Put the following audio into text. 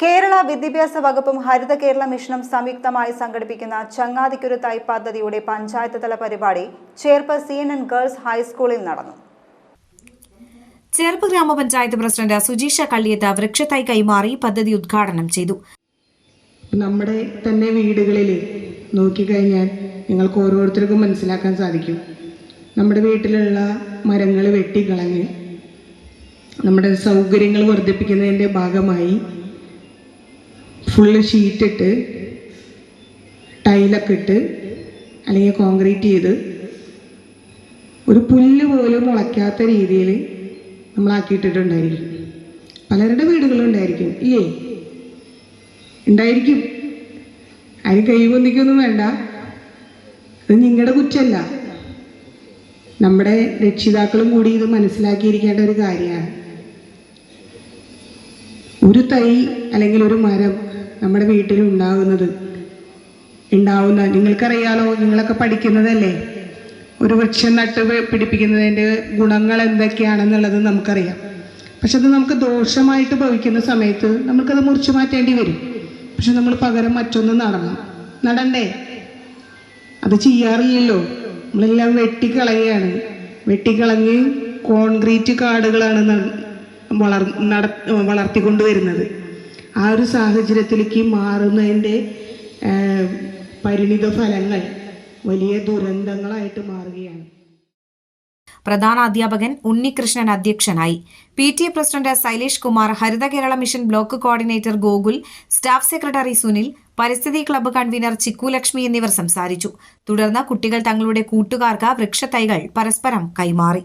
കേരള വിദ്യാഭ്യാസ വകുപ്പും ഹരിത കേരള മിഷനും സംയുക്തമായി സംഘടിപ്പിക്കുന്ന ചങ്ങാതിക്കുരുത്തായി തൈ പദ്ധതിയുടെ പഞ്ചായത്ത് തല പരിപാടി Cherpu C N N girls ഹൈസ്കൂളിൽ നടന്നു. ചേർപ്പ് ഗ്രാമപഞ്ചായത്ത് പ്രസിഡന്റ് സുജീഷ കള്ളിയത്ത് വൃക്ഷത്തായി കൈമാറി പദ്ധതി ഉദ്ഘാടനം ചെയ്തു. നമ്മുടെ തന്നെ വീടുകളിൽ നോക്കിക്കഴിഞ്ഞാൽ നിങ്ങൾക്ക് ഓരോരുത്തർക്കും മനസ്സിലാക്കാൻ സാധിക്കും. നമ്മുടെ വീട്ടിലുള്ള മരങ്ങൾ വെട്ടിക്കളഞ്ഞ് നമ്മുടെ സൗകര്യങ്ങൾ വർദ്ധിപ്പിക്കുന്നതിന്റെ ഭാഗമായി ഫുള്ള് ഷീറ്റിട്ട് ടൈലൊക്കെ ഇട്ട് അല്ലെങ്കിൽ കോൺക്രീറ്റ് ചെയ്ത് ഒരു പുല്ല് പോലും മുളയ്ക്കാത്ത രീതിയിൽ നമ്മളാക്കിയിട്ടിട്ടുണ്ടായിരിക്കും. പലരുടെ വീടുകളുണ്ടായിരിക്കും ഇല്ലേ? ഉണ്ടായിരിക്കും. അതിന് കൈ പൊന്തിക്കൊന്നും വേണ്ട. അത് നിങ്ങളുടെ കുറ്റമല്ല നമ്മുടെ രക്ഷിതാക്കളും കൂടി ഇത് മനസ്സിലാക്കിയിരിക്കേണ്ട ഒരു കാര്യമാണ്. ഒരു തൈ അല്ലെങ്കിൽ ഒരു മരം നമ്മുടെ വീട്ടിൽ ഉണ്ടാകുന്നത്. ഉണ്ടാവുന്ന നിങ്ങൾക്കറിയാലോ നിങ്ങളൊക്കെ പഠിക്കുന്നതല്ലേ? ഒരു വൃക്ഷം നട്ട് പിടിപ്പിക്കുന്നതിന്റെ ഗുണങ്ങൾ എന്തൊക്കെയാണെന്നുള്ളത് നമുക്കറിയാം. പക്ഷെ അത് നമുക്ക് ദോഷമായിട്ട് ഭവിക്കുന്ന സമയത്ത് നമുക്കത് മുറിച്ചു മാറ്റേണ്ടി വരും. പക്ഷെ നമ്മൾ പകരം മറ്റൊന്ന് നടണം. നടണ്ടേ? അത് ചെയ്യാറില്ലല്ലോ. നമ്മളെല്ലാം വെട്ടിക്കളയാണ് വെട്ടിക്കളഞ്ഞ് കോൺക്രീറ്റ് കാടുകളാണ് വളർ നട വളർത്തിക്കൊണ്ടുവരുന്നത്. ആ ഒരു സാഹചര്യത്തിലേക്ക് മാറുന്നതിന്റെ പരിണിത ഫലങ്ങൾ വലിയ ദുരന്തങ്ങളായിട്ട് മാറുകയാണ്. പ്രധാന അധ്യാപകൻ ഉണ്ണികൃഷ്ണൻ അധ്യക്ഷനായി. P T A president Shailesh Kumar Haritha Kerala mission block coordinator Gokul staff secretary Sunil പരിസ്ഥിതി ക്ലബ്ബ് കൺവീനർ ചിക്കു ലക്ഷ്മി എന്നിവർ സംസാരിച്ചു. തുടർന്ന് കുട്ടികൾ തങ്ങളുടെ കൂട്ടുകാർക്ക് വൃക്ഷത്തൈകൾ പരസ്പരം കൈമാറി.